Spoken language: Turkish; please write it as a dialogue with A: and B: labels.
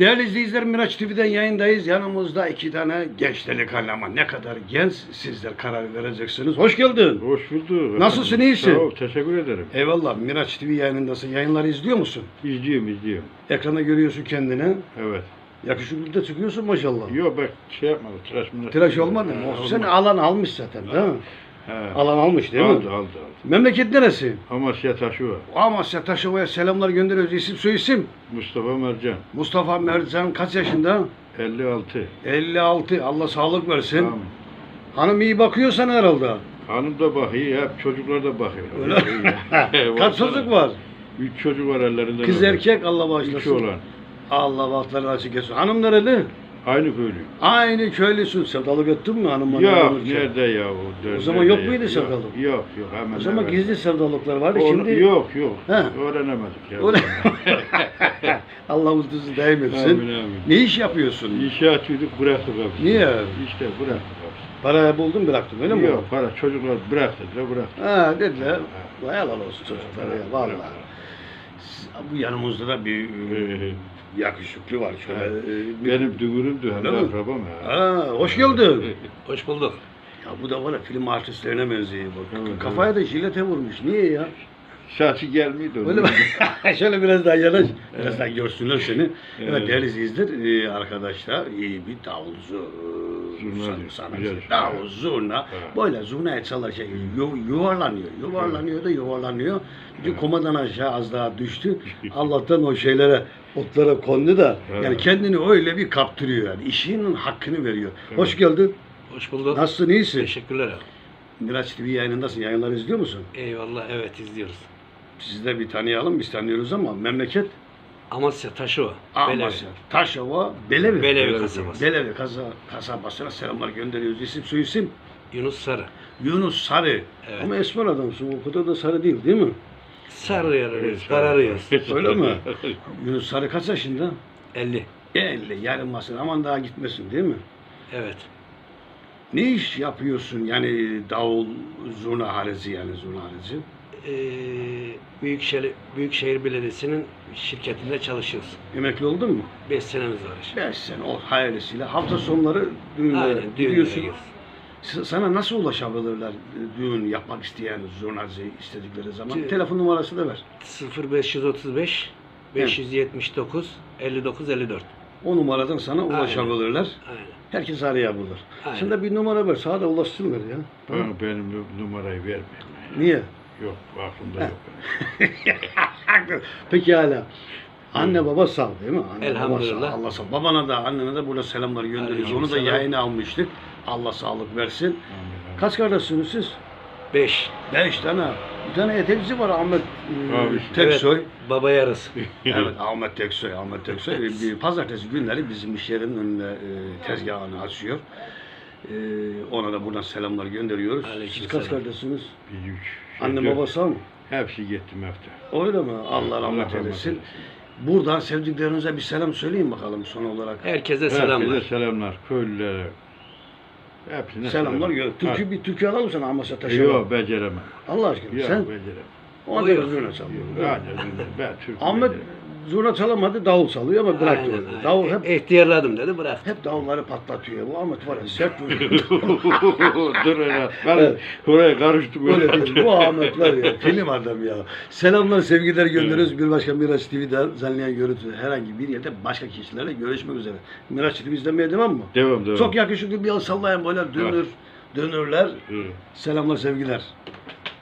A: Değerli izleyiciler Miraç TV'den yayındayız. Yanımızda iki tane genç delikanlı ama ne kadar genç sizler karar vereceksiniz. Hoş geldin.
B: Hoş bulduk.
A: Nasılsın, iyisin?
B: Sağ ol, teşekkür ederim.
A: Eyvallah Miraç TV yayınındasın. Yayınları izliyor musun?
B: İzliyorum, izliyorum.
A: Ekranda görüyorsun kendini.
B: Evet.
A: Yakışıklı da çıkıyorsun maşallah.
B: Yok bak şey yapmadı, tıraş mı?
A: Tıraş olmadı mı? Olsun. Sen alan almış zaten değil mi?
B: He.
A: Alan almış değil
B: aldı,
A: mi?
B: aldı, aldı.
A: Memleket neresi?
B: Amasya taşı var.
A: Amasya Taşova'ya selamlar gönderiyoruz. İsim soy isim.
B: Mustafa Mercan.
A: Mustafa Mercan kaç yaşında?
B: 56.
A: 56. Allah sağlık versin.
B: Tamam.
A: Hanım iyi bakıyor sana herhalde.
B: Hanım da bakıyor, hep çocuklar da bakıyor.
A: Öyle. Kaç çocuk var?
B: Üç çocuk var ellerinde.
A: Kız erkek Allah bağışlasın.
B: olan.
A: Allah bahtlarını açık etsin. Hanım nereli?
B: Aynı köylü.
A: Aynı köylüsün. Sevdalık ettin mi hanımla?
B: Yok, nerede ya o?
A: O zaman yok muydu
B: Yok? Yok, yok. Hemen
A: O zaman gizli sevdalıklar vardı.
B: Onu-
A: Şimdi
B: Yok, yok.
A: He.
B: Öğrenemedik ya.
A: Öyle- Allah mutluluğunuzu daim etsin.
B: Amin, amin.
A: Ne iş yapıyorsun?
B: İşe atıyorduk bıraktık abi.
A: Niye?
B: İşte bıraktık abi.
A: Para buldun bıraktın öyle mi?
B: Yok para çocuklar bıraktı da bıraktı.
A: Ha dediler. Vay helal olsun çocuklara ya vallahi. Bu yanımızda da bir e, yakışıklı var şöyle. e, bir-
B: Benim dünürümdü hem de
A: mi?
B: akrabam ya.
A: Ha, hoş geldin.
C: Hoş bulduk.
A: Ya bu da var ya film artistlerine benziyor bak.
B: Evet,
A: Kafaya da jilete vurmuş. Niye ya?
B: Saçı gelmiyordu. onun.
A: Öyle mi? Şöyle biraz daha yanaş. Biraz daha görsünler seni. Evet,
B: Evet.
A: değerli izleyiciler, e, arkadaşlar iyi bir davulcu, e, sanatçı.
B: güzel.
A: Davul, zurna.
B: Evet.
A: Böyle zurnaya çalarken yu- yuvarlanıyor. Yuvarlanıyor da yuvarlanıyor. Bir komadan aşağı az daha düştü. Allah'tan o şeylere, otlara kondu da. Yani
B: Evet.
A: kendini öyle bir kaptırıyor yani. İşinin hakkını veriyor.
B: Evet.
A: Hoş geldin.
C: Hoş bulduk.
A: Nasılsın, iyisin?
C: Teşekkürler abi.
A: Miraç TV yayınındasın. Yayınları izliyor musun?
C: Eyvallah evet izliyoruz.
A: Sizi de bir tanıyalım. Biz tanıyoruz ama memleket
C: Amasya Taşova.
A: Amasya, Taşova, Belevi.
C: Belevi kasabası.
A: Belevi kasa, kasabasına selamlar gönderiyoruz. İsim soy isim
C: Yunus Sarı.
A: Yunus Sarı.
C: Evet.
A: Ama esmer adamsın. O kadar da sarı değil değil mi?
C: Sarıyoruz, kararıyoruz.
A: Öyle mi? Yunus Sarı kaç yaşında?
C: 50.
A: 50. Yarınmasın. Aman daha gitmesin değil mi?
C: Evet.
A: Ne iş yapıyorsun? Yani davul, zurna harici yani zurna harici.
C: Ee, Büyükşehir, Büyükşehir Belediyesi'nin şirketinde çalışıyoruz.
A: Emekli oldun mu?
C: 5 senemiz var işte.
A: 5 sene o hayırlısıyla. Hafta sonları düğünlere
C: Aynen düğünlere
A: gidiyorsun.
C: gidiyoruz.
A: S- Sana nasıl ulaşabilirler e, düğün yapmak isteyen zurnacı istedikleri zaman?
C: Tü-
A: Telefon numarası da ver.
C: 0535 579 59 54.
A: O numaradan sana ulaşabilirler.
C: Aynen.
A: Herkes arayabilir.
C: Aynen.
A: Sen de bir numara ver. Sana da ulaşsınlar ya. Tamam.
B: Benim nu- numarayı vermeyin.
A: Niye?
B: Yok aklımda yok.
A: Peki hala. Anne baba sağ değil mi? Anne
C: Elhamdülillah.
A: Baba sağ. Allah sağ. Babana da annene de burada selamlar gönderiyoruz. Onu da yayına almıştık. Allah sağlık versin.
B: Amin, amin.
A: Kaç kardeşsiniz siz?
C: 5.
A: Beş tane. Bir tane etekçi var Ahmet e,
B: Abi.
A: Teksoy.
C: Evet, baba yarısı.
A: Evet Ahmet Teksoy, Ahmet Teksoy. pazartesi günleri bizim iş yerinin önüne e, tezgahını açıyor. E, ona da buradan selamlar gönderiyoruz. Siz kaç kardeşsiniz?
B: Bir üç. şey
A: Anne
B: dört.
A: baba sağ mı?
B: Hepsi gitti mefte.
A: Öyle mi? Allah rahmet eylesin. Buradan sevdiklerinize bir selam söyleyin bakalım son olarak.
C: Herkese selamlar.
B: Herkese selamlar. Köylülere. Hepsine
A: Selamlar gör. Türkü
B: Hadi.
A: bir türkü alalım sana Amasya Taşı'na.
B: Yok beceremem.
A: Allah aşkına
B: Yok
A: sen
B: beceremem.
A: ona
C: O
A: da
C: yok.
A: çalıyor.
B: Hadi ben Türk.
A: Ahmet zurna çalamadı davul çalıyor ama bıraktı
C: Aynen,
A: onu.
C: aynen.
A: Davul hep
C: İhtiyarladım dedi bıraktı.
A: hep davulları patlatıyor. Bu Ahmet var ya sert vuruyor.
B: Dur öyle. Ben
A: Evet.
B: oraya karıştım.
A: Öyle değil. Bu Ahmet var ya film adam ya. Selamlar sevgiler gönderiyoruz. Bir başka Miraç TV'de zanlayan görüntü herhangi bir yerde başka kişilerle görüşmek üzere. Miraç TV izlemeye devam mı?
B: Devam devam.
A: Çok yakışıklı bir el sallayan böyle dönür, dönürler.
B: Evet.
A: Selamlar sevgiler.